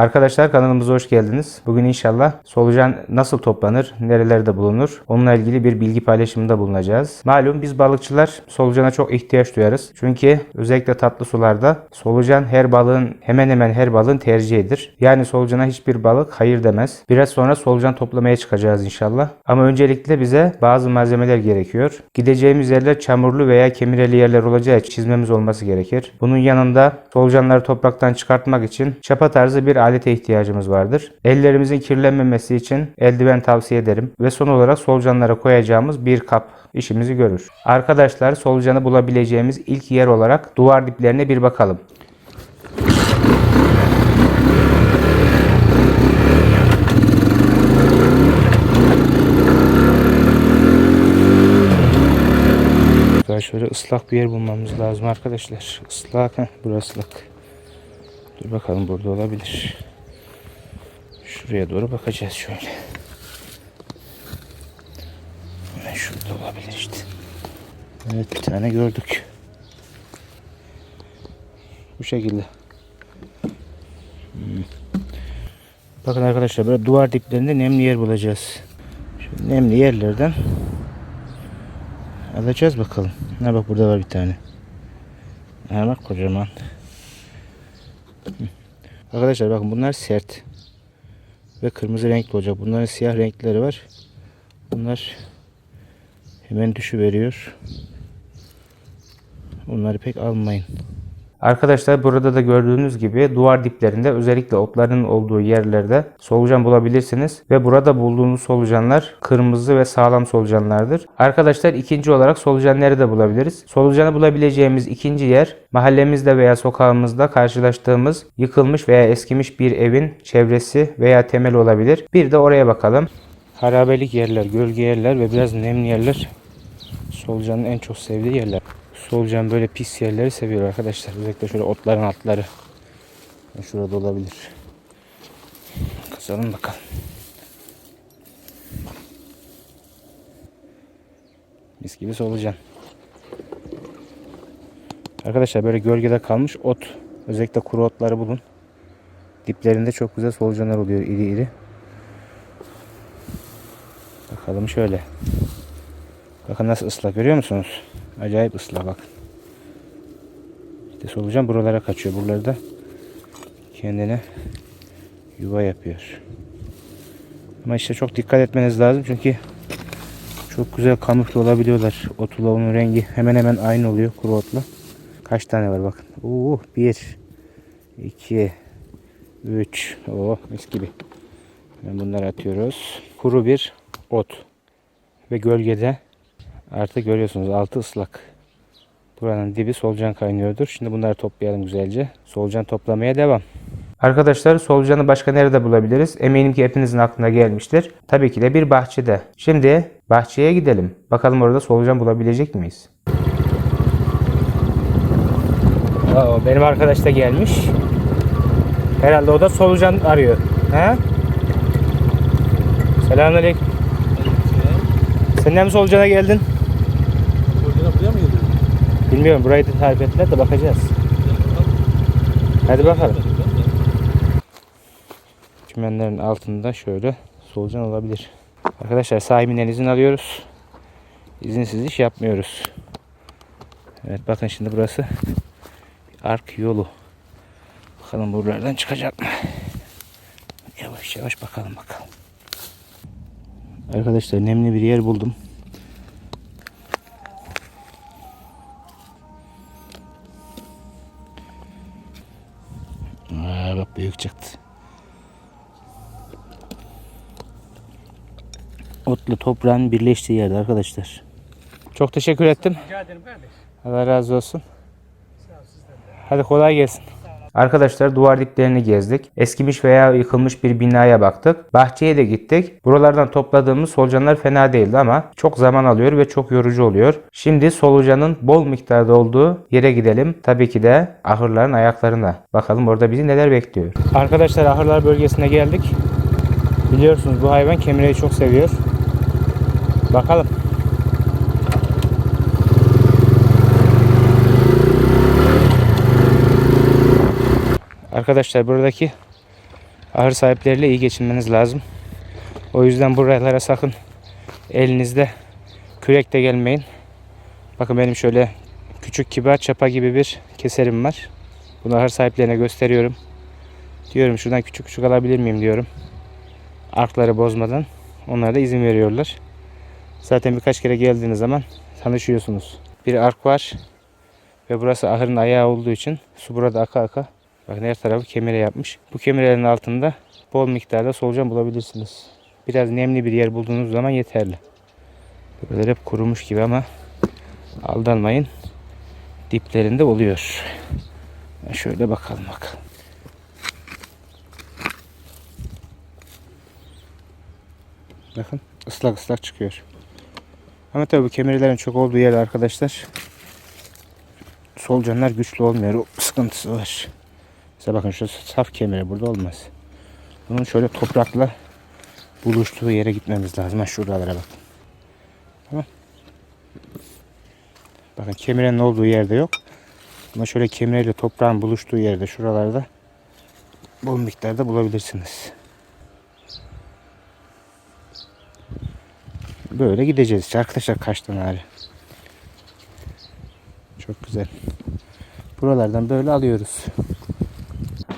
Arkadaşlar kanalımıza hoş geldiniz. Bugün inşallah solucan nasıl toplanır, nerelerde bulunur onunla ilgili bir bilgi paylaşımında bulunacağız. Malum biz balıkçılar solucana çok ihtiyaç duyarız. Çünkü özellikle tatlı sularda solucan her balığın hemen hemen her balığın tercihidir. Yani solucana hiçbir balık hayır demez. Biraz sonra solucan toplamaya çıkacağız inşallah. Ama öncelikle bize bazı malzemeler gerekiyor. Gideceğimiz yerler çamurlu veya kemireli yerler olacağı çizmemiz olması gerekir. Bunun yanında solucanları topraktan çıkartmak için çapa tarzı bir alete ihtiyacımız vardır. Ellerimizin kirlenmemesi için eldiven tavsiye ederim. Ve son olarak solucanlara koyacağımız bir kap işimizi görür. Arkadaşlar solucanı bulabileceğimiz ilk yer olarak duvar diplerine bir bakalım. Şöyle ıslak bir yer bulmamız lazım arkadaşlar. Islak, heh, burası ıslak. Dur bakalım burada olabilir. Şuraya doğru bakacağız şöyle. Hemen şurada olabilir işte. Evet bir tane gördük. Bu şekilde. Hmm. Bakın arkadaşlar böyle duvar diplerinde nemli yer bulacağız. Şu nemli yerlerden alacağız bakalım. Ne bak burada var bir tane. Ha bak kocaman. Arkadaşlar bakın bunlar sert. Ve kırmızı renkli olacak. Bunların siyah renkleri var. Bunlar hemen düşüveriyor. Bunları pek almayın. Arkadaşlar burada da gördüğünüz gibi duvar diplerinde özellikle otların olduğu yerlerde solucan bulabilirsiniz. Ve burada bulduğunuz solucanlar kırmızı ve sağlam solucanlardır. Arkadaşlar ikinci olarak solucan nerede bulabiliriz? Solucanı bulabileceğimiz ikinci yer mahallemizde veya sokağımızda karşılaştığımız yıkılmış veya eskimiş bir evin çevresi veya temel olabilir. Bir de oraya bakalım. Harabelik yerler, gölge yerler ve biraz nemli yerler solucanın en çok sevdiği yerler. Solucan böyle pis yerleri seviyor arkadaşlar. Özellikle şöyle otların altları. Şurada olabilir. Kazalım bakalım. Mis gibi solucan. Arkadaşlar böyle gölgede kalmış ot. Özellikle kuru otları bulun. Diplerinde çok güzel solucanlar oluyor iri iri. Bakalım şöyle. Bakın nasıl ıslak görüyor musunuz? Acayip ıslak bak. İşte solucan buralara kaçıyor. Buraları da kendine yuva yapıyor. Ama işte çok dikkat etmeniz lazım çünkü çok güzel kamufle olabiliyorlar. Otulavuğun rengi hemen hemen aynı oluyor kuru otla. Kaç tane var bakın. Oo, bir, iki, üç. Oh mis gibi. Hemen bunları atıyoruz. Kuru bir ot. Ve gölgede Artık görüyorsunuz altı ıslak. Buranın dibi solucan kaynıyordur. Şimdi bunları toplayalım güzelce. Solucan toplamaya devam. Arkadaşlar solucanı başka nerede bulabiliriz? Eminim ki hepinizin aklına gelmiştir. Tabii ki de bir bahçede. Şimdi bahçeye gidelim. Bakalım orada solucan bulabilecek miyiz? Oo, benim arkadaş da gelmiş. Herhalde o da solucan arıyor. He? Selamünaleyküm. Sen de mi solucana geldin? Solucana buraya mı geliyor? Bilmiyorum burayı da tarif ettiler de bakacağız. Hadi bakalım. Çimenlerin altında şöyle solucan olabilir. Arkadaşlar sahibinin izin alıyoruz. İzinsiz iş yapmıyoruz. Evet bakın şimdi burası ark yolu. Bakalım buralardan çıkacak mı? Yavaş yavaş bakalım bakalım. Arkadaşlar nemli bir yer buldum. Toprağın birleştiği yerde arkadaşlar. Çok teşekkür ettim. Rica ederim kardeş. Allah razı olsun. Hadi kolay gelsin. Arkadaşlar duvar diplerini gezdik. Eskimiş veya yıkılmış bir binaya baktık. Bahçeye de gittik. Buralardan topladığımız solucanlar fena değildi ama çok zaman alıyor ve çok yorucu oluyor. Şimdi solucanın bol miktarda olduğu yere gidelim. Tabii ki de ahırların ayaklarına. Bakalım orada bizi neler bekliyor. Arkadaşlar ahırlar bölgesine geldik. Biliyorsunuz bu hayvan kemireyi çok seviyor. Bakalım. Arkadaşlar buradaki ahır sahipleriyle iyi geçinmeniz lazım. O yüzden buralara sakın elinizde kürekle gelmeyin. Bakın benim şöyle küçük kibar çapa gibi bir keserim var. Bunu ahır sahiplerine gösteriyorum. Diyorum şuradan küçük küçük alabilir miyim diyorum. Arkları bozmadan. Onlara da izin veriyorlar. Zaten birkaç kere geldiğiniz zaman tanışıyorsunuz. Bir ark var. Ve burası ahırın ayağı olduğu için su burada aka aka. Bakın her tarafı kemire yapmış. Bu kemirelerin altında bol miktarda solucan bulabilirsiniz. Biraz nemli bir yer bulduğunuz zaman yeterli. Buralar hep kurumuş gibi ama aldanmayın. Diplerinde oluyor. Şöyle bakalım bakalım. Bakın ıslak ıslak çıkıyor. Ama tabii bu kemirlerin çok olduğu yerde arkadaşlar solucanlar güçlü olmuyor. O sıkıntısı var. Mesela bakın şu saf kemiri burada olmaz. Bunun şöyle toprakla buluştuğu yere gitmemiz lazım. Ha şuralara bak. Tamam. Bakın kemirenin olduğu yerde yok. Ama şöyle kemireyle toprağın buluştuğu yerde şuralarda bol miktarda bulabilirsiniz. Böyle gideceğiz işte arkadaşlar kaçtan ağrı. Çok güzel. Buralardan böyle alıyoruz.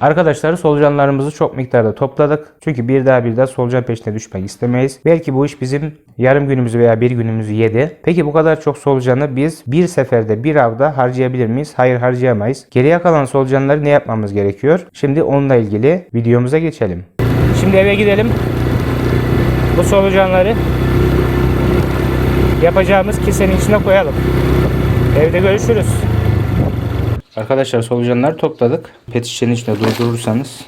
Arkadaşlar solucanlarımızı çok miktarda topladık. Çünkü bir daha bir daha solucan peşine düşmek istemeyiz. Belki bu iş bizim yarım günümüzü veya bir günümüzü yedi. Peki bu kadar çok solucanı biz bir seferde bir avda harcayabilir miyiz? Hayır harcayamayız. Geriye kalan solucanları ne yapmamız gerekiyor? Şimdi onunla ilgili videomuza geçelim. Şimdi eve gidelim. Bu solucanları yapacağımız kesenin içine koyalım. Evde görüşürüz. Arkadaşlar solucanları topladık. Pet şişenin içine durdurursanız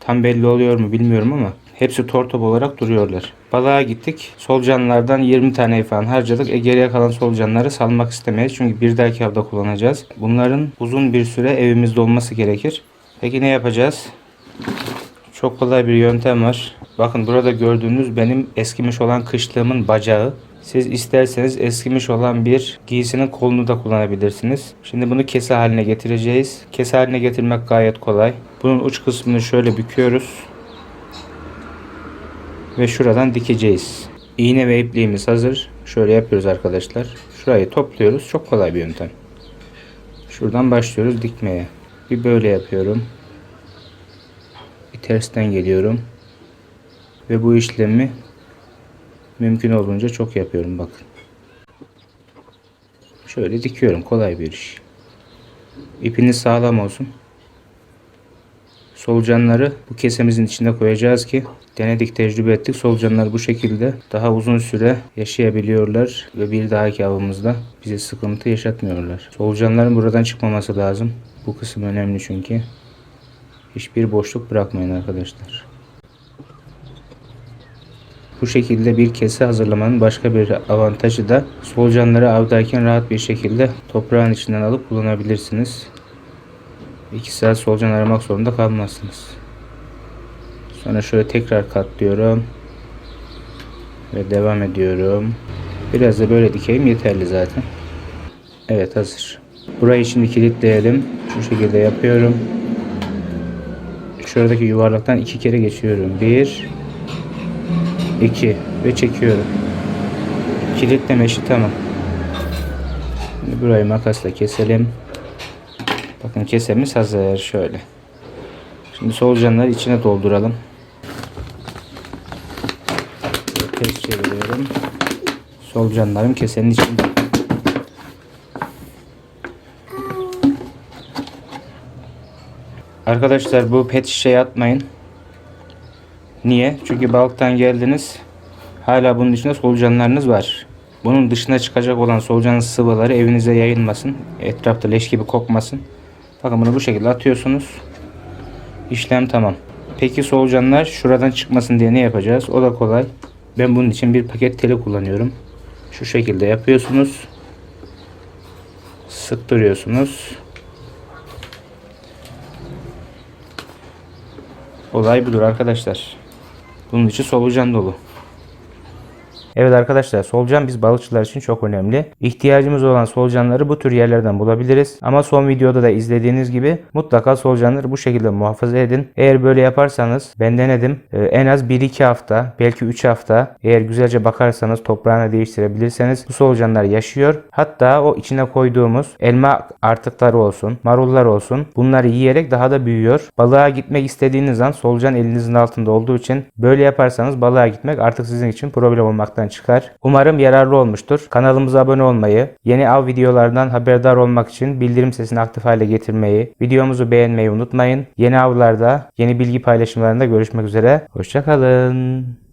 tam belli oluyor mu bilmiyorum ama hepsi tortop olarak duruyorlar. Balığa gittik. Solucanlardan 20 tane falan harcadık. E geriye kalan solucanları salmak istemeyiz. Çünkü bir dahaki avda kullanacağız. Bunların uzun bir süre evimizde olması gerekir. Peki ne yapacağız? Çok kolay bir yöntem var. Bakın burada gördüğünüz benim eskimiş olan kışlığımın bacağı. Siz isterseniz eskimiş olan bir giysinin kolunu da kullanabilirsiniz. Şimdi bunu kese haline getireceğiz. Kese haline getirmek gayet kolay. Bunun uç kısmını şöyle büküyoruz. Ve şuradan dikeceğiz. İğne ve ipliğimiz hazır. Şöyle yapıyoruz arkadaşlar. Şurayı topluyoruz. Çok kolay bir yöntem. Şuradan başlıyoruz dikmeye. Bir böyle yapıyorum. Bir tersten geliyorum. Ve bu işlemi mümkün olduğunca çok yapıyorum bakın. Şöyle dikiyorum kolay bir iş. İpiniz sağlam olsun. Solucanları bu kesemizin içine koyacağız ki denedik tecrübe ettik. Solucanlar bu şekilde daha uzun süre yaşayabiliyorlar ve bir dahaki avımızda bize sıkıntı yaşatmıyorlar. Solucanların buradan çıkmaması lazım. Bu kısım önemli çünkü. Hiçbir boşluk bırakmayın arkadaşlar. Bu şekilde bir kese hazırlamanın başka bir avantajı da solucanları avdayken rahat bir şekilde toprağın içinden alıp kullanabilirsiniz. 2 saat solucan aramak zorunda kalmazsınız. Sonra şöyle tekrar katlıyorum. Ve devam ediyorum. Biraz da böyle dikeyim yeterli zaten. Evet hazır. Burayı şimdi kilitleyelim. Şu şekilde yapıyorum. Şuradaki yuvarlaktan iki kere geçiyorum. Bir, 2 ve çekiyorum. Kilitleme işi tamam. Şimdi burayı makasla keselim. Bakın kesemiz hazır şöyle. Şimdi solucanları içine dolduralım. Ters çeviriyorum. Solucanlarım kesenin içinde. Arkadaşlar bu pet şişeye atmayın. Niye? Çünkü balıktan geldiniz. Hala bunun içinde solucanlarınız var. Bunun dışına çıkacak olan solucanın sıvıları evinize yayılmasın. Etrafta leş gibi kokmasın. Bakın bunu bu şekilde atıyorsunuz. İşlem tamam. Peki solucanlar şuradan çıkmasın diye ne yapacağız? O da kolay. Ben bunun için bir paket teli kullanıyorum. Şu şekilde yapıyorsunuz. Sıktırıyorsunuz. Olay budur arkadaşlar. Bunun içi solucan dolu. Evet arkadaşlar solucan biz balıkçılar için çok önemli. İhtiyacımız olan solucanları bu tür yerlerden bulabiliriz. Ama son videoda da izlediğiniz gibi mutlaka solucanları bu şekilde muhafaza edin. Eğer böyle yaparsanız ben denedim. Ee, en az 1-2 hafta belki 3 hafta eğer güzelce bakarsanız toprağını değiştirebilirseniz bu solucanlar yaşıyor. Hatta o içine koyduğumuz elma artıkları olsun, marullar olsun bunları yiyerek daha da büyüyor. Balığa gitmek istediğiniz an solucan elinizin altında olduğu için böyle yaparsanız balığa gitmek artık sizin için problem olmaktan çıkar. Umarım yararlı olmuştur. Kanalımıza abone olmayı, yeni av videolardan haberdar olmak için bildirim sesini aktif hale getirmeyi, videomuzu beğenmeyi unutmayın. Yeni avlarda, yeni bilgi paylaşımlarında görüşmek üzere. Hoşçakalın.